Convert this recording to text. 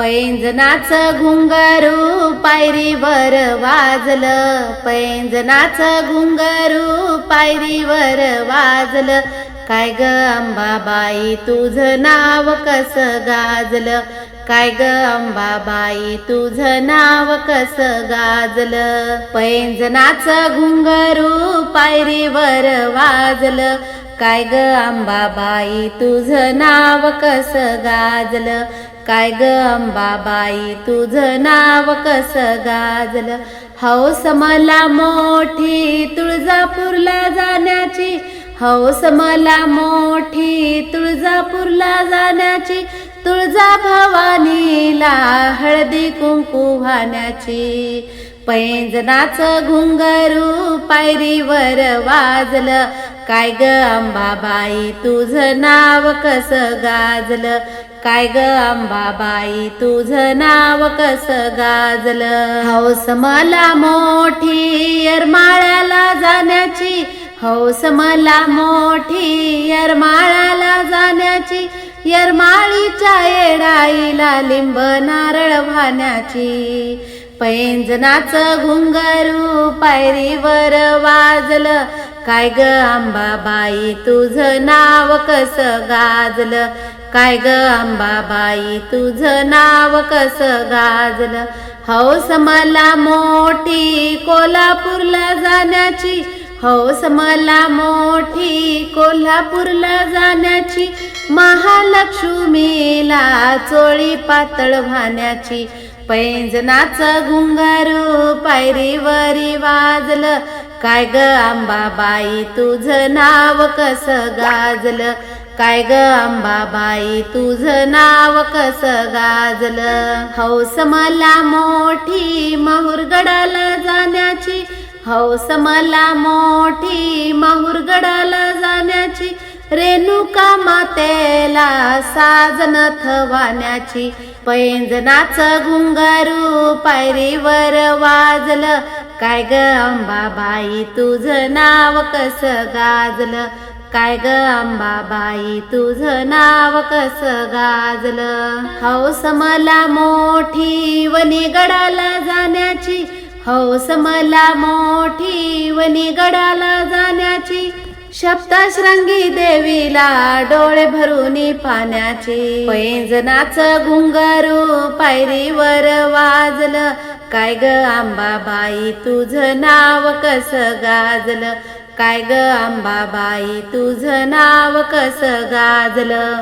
पैंजनाचं घुंगरू पायरीवर वाजलं. पैंजनाचं घुंगरू पायरीवर वाजलं. काय ग अंबाबाई तुझं नाव कस गाजलं? काय ग अंबाबाई तुझं नाव कस गाजलं? पैंजनाचं घुंगरू पायरीवर वाजलं. काय ग अंबाबाई तुझं नाव कस गाजलं? काय ग अंबाबाई? तुझं नाव कस गाजलं? हौस मला मोठी तुळजापूरला जाण्याची. हौस मला मोठी तुळजापूरला जाण्याची. तुळजा भवानीला हळदी कुंकू वाहण्याची पैंजनाचं घुंगरू पायरीवर वाजलं. काय ग अंबाबाई? तुझं नाव कस गाजलं? काय ग अंबाबाई तुझं नाव कस गाजलं? हौस मला मोठी यरमाळ्याला जाण्याची हौस मला मोठी यरमाळ्याला जाण्याची यरमाळीच्या येडाईला लिंब नारळ वाहण्याची. पैंजनाचं घुंगरू पायरीवर वाजलं काय ग अंबाबाई तुझं नाव कस गाजलं? काय ग अंबाबाई तुझं नाव कस गाजलं? हौस मला मोठी कोल्हापूरला जाण्याची हौस मला मोठी कोल्हापूरला जाण्याची महालक्ष्मीला चोळी पातळ भाण्याची पैंजनाचं घुंगारू पायरीवरी वाजलं. काय ग अंबाबाई तुझं नाव कसं गाजलं? काय ग अंबाबाई तुझं नाव कसं गाजलं? हौस मला मोठी माहुरगडाला जाण्याची हौस मला मोठी माहुरगडाला जाण्याची रेणुका मातेला साजन थवाण्याची पैंजनाच घुंगारू पायरीवर वाजलं. काय ग अंबाबाई तुझं नाव कस गाजलं? काय ग अंबाबाई तुझं नाव कस गाजलं? हौस मला मोठी वनीगडाला जाण्याची. हौस मला मोठी वनीगडाला जाण्याची. सप्तशृंगी देवीला डोळे भरून पाण्याची. पैंजनाच घुंगरू पायरीवर वाजलं. काय ग अंबाबाई तुझं नाव कस गाजलं? काय ग अंबाबाई तुझं नाव कस गाजलं?